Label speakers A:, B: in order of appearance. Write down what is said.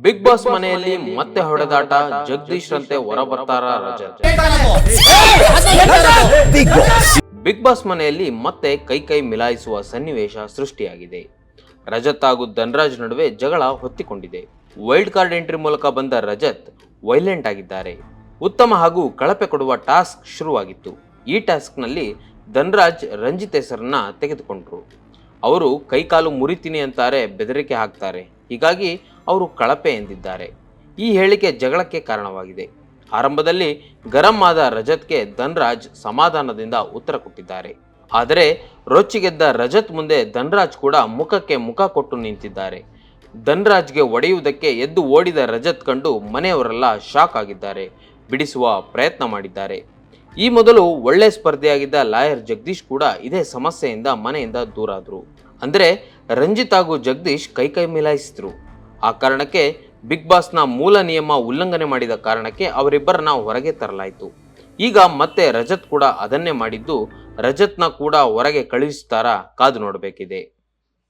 A: Big boss ಮನೆಯಲ್ಲಿ ಮತ್ತೆ ಹೊಡೆದಾಟ ಜಗದೀಶ್ ರಂತೆ ಹೊರಬರ್ತಾರ ರಜತ್ ಬಿಗ್ ಬಾಸ್ ಮನೆಯಲ್ಲಿ ಮತ್ತೆ ಕೈ ಕೈ ಮಿಲಾಯಿಸುವ ಸನ್ನಿವೇಶ ಸೃಷ್ಟಿಯಾಗಿದೆ. ರಜತ್ ಹಾಗೂ ಧನ್ರಾಜ್ ನಡುವೆ ಜಗಳ ಹೊತ್ತಿಕೊಂಡಿದೆ. ವೈಲ್ಡ್ ಕಾರ್ಡ್ ಎಂಟ್ರಿ ಮೂಲಕ ಬಂದ ರಜತ್ ವೈಲೆಂಟ್ ಆಗಿದ್ದಾರೆ. ಉತ್ತಮ ಹಾಗೂ ಕಳಪೆ ಕೊಡುವ ಟಾಸ್ಕ್ ಶುರುವಾಗಿತ್ತು. ಈ ಟಾಸ್ಕ್ನಲ್ಲಿ ಧನ್ರಾಜ್ ರಂಜಿತ್ ಹೆಸರನ್ನ ತೆಗೆದುಕೊಂಡ್ರು. ಅವರು ಕೈಕಾಲು ಮುರಿತೀನಿ ಅಂತಾರೆ ಬೆದರಿಕೆ ಹಾಕ್ತಾರೆ. ಹೀಗಾಗಿ ಅವರು ಕಳಪೆ ಎಂದಿದ್ದಾರೆ. ಈ ಹೇಳಿಕೆ ಜಗಳಕ್ಕೆ ಕಾರಣವಾಗಿದೆ. ಆರಂಭದಲ್ಲಿ ಗರಂ ಆದ ರಜತ್ಗೆ ಧನ್ರಾಜ್ ಸಮಾಧಾನದಿಂದ ಉತ್ತರ ಕೊಟ್ಟಿದ್ದಾರೆ. ಆದರೆ ರೊಚ್ಚಿಗೆದ್ದ ರಜತ್ ಮುಂದೆ ಧನ್ರಾಜ್ ಕೂಡ ಮುಖಕ್ಕೆ ಮುಖ ಕೊಟ್ಟು ನಿಂತಿದ್ದಾರೆ. ಧನ್ರಾಜ್ಗೆ ಒಡೆಯುವುದಕ್ಕೆ ಎದ್ದು ಓಡಿದ ರಜತ್ ಕಂಡು ಮನೆಯವರೆಲ್ಲ ಶಾಕ್ ಆಗಿದ್ದಾರೆ. ಬಿಡಿಸುವ ಪ್ರಯತ್ನ ಮಾಡಿದ್ದಾರೆ. ಈ ಮೊದಲು ಒಳ್ಳೆ ಸ್ಪರ್ಧೆಯಾಗಿದ್ದ ಲಾಯರ್ ಜಗದೀಶ್ ಕೂಡ ಇದೇ ಸಮಸ್ಯೆಯಿಂದ ಮನೆಯಿಂದ ದೂರಾದರು. ಅಂದರೆ ರಂಜಿತ್ ಹಾಗೂ ಜಗದೀಶ್ ಕೈ ಕೈ ಮಿಲಾಯಿಸಿದ್ರು. ಆ ಕಾರಣಕ್ಕೆ ಬಿಗ್ ಬಾಸ್ನ ಮೂಲ ನಿಯಮ ಉಲ್ಲಂಘನೆ ಮಾಡಿದ ಕಾರಣಕ್ಕೆ ಅವರಿಬ್ಬರನ್ನ ಹೊರಗೆ ತರಲಾಯಿತು. ಈಗ ಮತ್ತೆ ರಜತ್ ಕೂಡ ಅದನ್ನೇ ಮಾಡಿದ್ದು, ರಜತ್ನ ಕೂಡ ಹೊರಗೆ ಕಳುಹಿಸ್ತಾರಾ ಕಾದು ನೋಡಬೇಕಿದೆ.